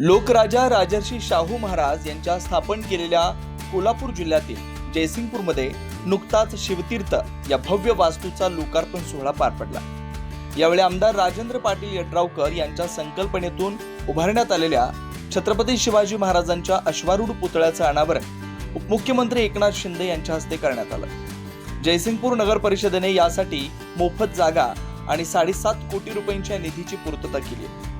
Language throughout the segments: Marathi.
लोकराजा राजर्षी शाहू महाराज यांच्या स्थापन केलेल्या कोल्हापूर जिल्ह्यातील जयसिंगपूरमध्ये नुकताच शिवतीर्थ या भव्य वास्तूचा लोकार्पण सोहळा पार पडला यावेळी आमदार राजेंद्र पाटील यड्रावकर यांच्या संकल्पनेतून उभारण्यात आलेल्या छत्रपती शिवाजी महाराजांच्या अश्वारूढ पुतळ्याचं अनावरण उपमुख्यमंत्री एकनाथ शिंदे यांच्या हस्ते करण्यात आलं जयसिंगपूर नगर परिषदेने यासाठी मोफत जागा आणि साडेसात कोटी रुपयांच्या निधीची पूर्तता केली आहे.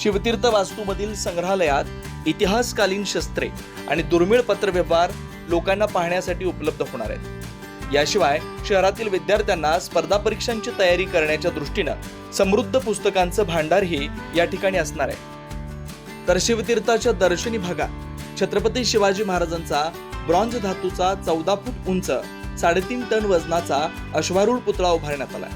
शिवतीर्थ वास्तूमधील संग्रहालयात इतिहासकालीन शस्त्रे आणि दुर्मिळ पत्रव्यवहार लोकांना पाहण्यासाठी उपलब्ध होणार आहेत. याशिवाय शहरातील विद्यार्थ्यांना स्पर्धा परीक्षांची तयारी करण्याच्या दृष्टीनं समृद्ध पुस्तकांचं भांडारही या ठिकाणी असणार आहे. तर शिवतीर्थाच्या दर्शनी भागात छत्रपती शिवाजी महाराजांचा ब्रॉन्झ धातूचा चौदा फूट उंच साडेतीन टन वजनाचा अश्वारूढ पुतळा उभारण्यात आला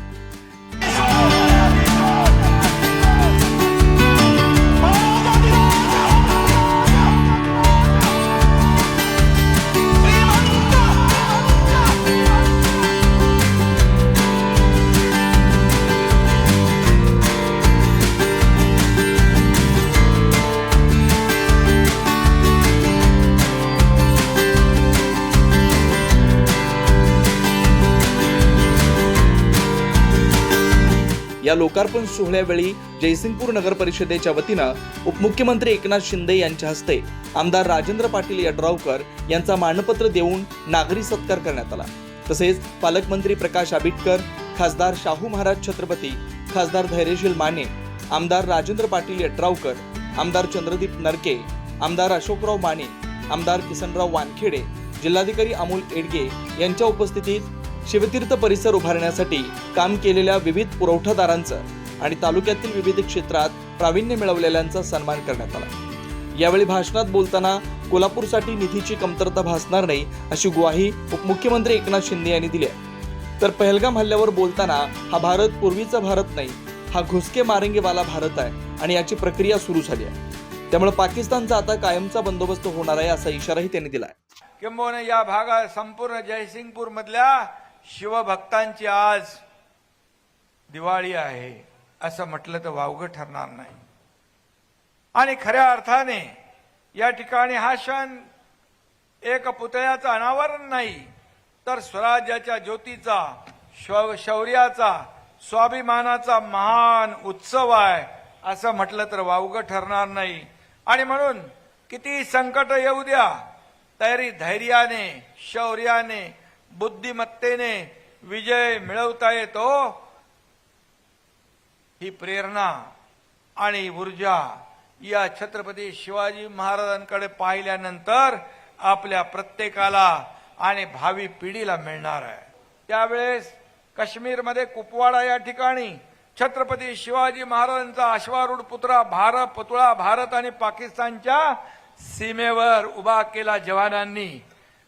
या लोकार्पण सोहळ्यावेळी जयसिंगपूर नगर परिषदेच्या वतीनं उपमुख्यमंत्री एकनाथ शिंदे यांच्या हस्ते आमदार राजेंद्र पाटील यड्रावकर यांचा मानपत्र देऊन नागरी सत्कार करण्यात आला. तसेच पालकमंत्री प्रकाश आबिटकर खासदार शाहू महाराज छत्रपती खासदार धैर्यशील माने आमदार राजेंद्र पाटील यड्रावकर आमदार चंद्रदीप नरके आमदार अशोकराव माने आमदार किसनराव वानखेडे जिल्हाधिकारी अमोल एडगे यांच्या उपस्थितीत शिवतीर्थ परिसर उभारण्यासाठी काम केलेल्या विविध पुरवठादारांचं आणि तालुक्यातील विविध क्षेत्रात प्रावीण्य मिळवलेल्यांचा सन्मान करण्यात आला. यावेळी भाषणात बोलताना कोल्हापूरसाठी निधीची कमतरता भासणार नाही अशी ग्वाही उपमुख्यमंत्री एकनाथ शिंदे यांनी दिली आहे. तर पहलगाम हल्ल्यावर बोलताना हा भारत पूर्वीचा भारत नाही हा घुसके मारेंगेवाला भारत आहे आणि याची प्रक्रिया सुरू झाली आहे. त्यामुळे पाकिस्तानचा आता कायमचा बंदोबस्त होणार आहे असा इशाराही त्यांनी दिला आहे. किंबहुना या भागात संपूर्ण जयसिंगपूर मधल्या शिवभक्तांची आज दिवाळी आहे असं म्हटलं तर वावगं ठरणार नाही. आणि खऱ्या अर्थाने या ठिकाणी हा क्षण एक पुतळ्याचं अनावरण नाही तर स्वराज्याच्या ज्योतीचा शौ- शौर्याचा स्वाभिमानाचा महान उत्सव आहे असं म्हटलं तर वावगं ठरणार नाही. आणि म्हणून किती संकट येऊ द्या तरी धैर्याने शौर्याने बुद्धिमत्तेने विजय मिळवता येतो ही प्रेरणा आणि ऊर्जा या छत्रपती शिवाजी महाराजांकडे पाहिल्यानंतर आपल्या प्रत्येकाला आणि भावी पिढीला मिळणार आहे. त्यावेळेस काश्मीरमध्ये कुपवाडा या ठिकाणी छत्रपती शिवाजी महाराजांचा अश्वारूढ पुतळा भारत पुतळा भारत आणि पाकिस्तानच्या सीमेवर उभा केला जवानांनी.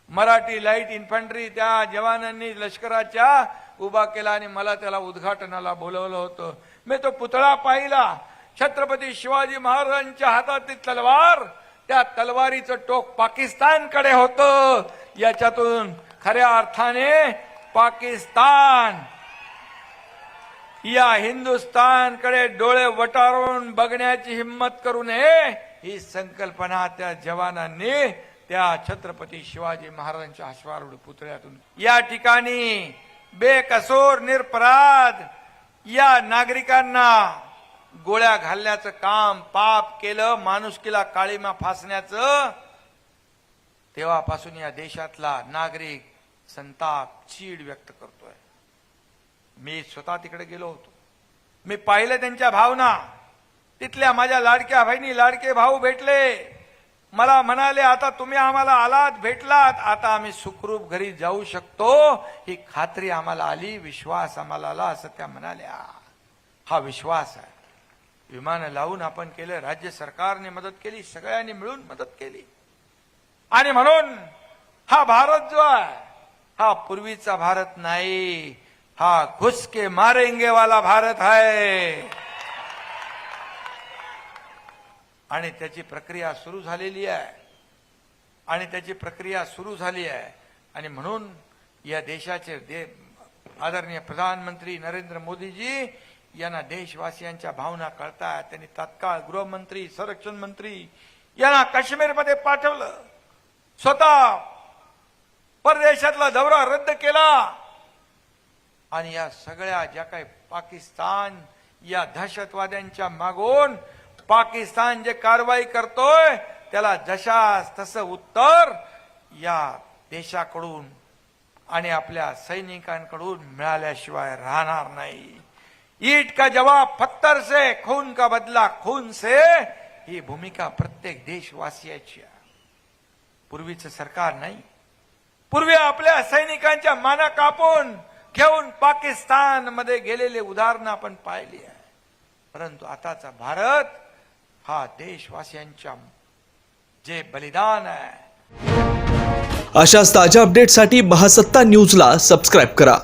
मराठी लाइट इन्फंट्री त्या जवानांनी लष्कराच्या उभा केला आणि मला त्याला उद्घाटनाला बोलवलं होतं. मी तो पुतळा पाहिला. छत्रपती शिवाजी महाराजांच्या हातातली तलवार त्या तलवारीचं टोक पाकिस्तानकडे होतं. याच्यातून खऱ्या अर्थाने पाकिस्तान या हिंदुस्थानकडे डोळे वटारून बघण्याची हिंमत करू नये ही संकल्पना त्या जवानांनी त्या छत्रपती शिवाजी महाराजांच्या अश्वारूढ पुतळ्यातून. या ठिकाणी बेकसोर निरपराध या नागरिकांना गोळ्या घालण्याचं काम पाप केलं माणुसकीला काळीमा फासण्याचं तेव्हापासून या देशातला नागरिक संताप चीड व्यक्त करतोय. मी स्वतः तिकडे गेलो होतो. मी पाहिलं त्यांच्या भावना. तिथल्या माझ्या लाडक्या बहिणी लाडके भाऊ भेटले. मला म्हणाले आता तुम्ही आम्हाला आलात भेटलात. आता आम्ही सुखरूप घरी जाऊ शकतो. ही खात्री आम्हाला आली विश्वास आम्हाला आला असं त्या म्हणाल्या. हा विश्वास आहे. विमानं लावून आपण केलं राज्य सरकारने मदत केली सगळ्यांनी मिळून मदत केली. आणि म्हणून हा भारत जो आहे हा पूर्वीचा भारत नाही हा घुसके मारेंगे वाला भारत आहे. आणि त्याची प्रक्रिया सुरू झालेली आहे. आणि त्याची प्रक्रिया सुरू झाली आहे. आणि म्हणून या देशाचे दे आदरणीय प्रधानमंत्री नरेंद्र मोदीजी यांना देशवासियांच्या भावना कळतात त्यांनी तत्काळ गृहमंत्री संरक्षण मंत्री यांना काश्मीरमध्ये पाठवलं. स्वतः परदेशातला दौरा रद्द केला. आणि या सगळ्या ज्या काही पाकिस्तान या दहशतवाद्यांच्या मागून पाकिस्तान जे कारवाई करतोय त्याला जशास तसं उत्तर या देशाकडून आणि आपल्या सैनिकांकडून मिळाल्याशिवाय राहणार नाही. ईट का जवाब पत्थर से खून का बदला खून से ही भूमिका प्रत्येक देशवासियाची आहे. पूर्वीचं सरकार नाही. पूर्वी आपल्या सैनिकांच्या माना कापून घेऊन पाकिस्तानमध्ये गेलेले उदाहरणं आपण पाहिली आहे. परंतु आताचा भारत हा देशवासियांच्या जे बलिदान आहे. अशाच ताज्या अपडेटसाठी महासत्ता न्यूजला सबस्क्राईब करा.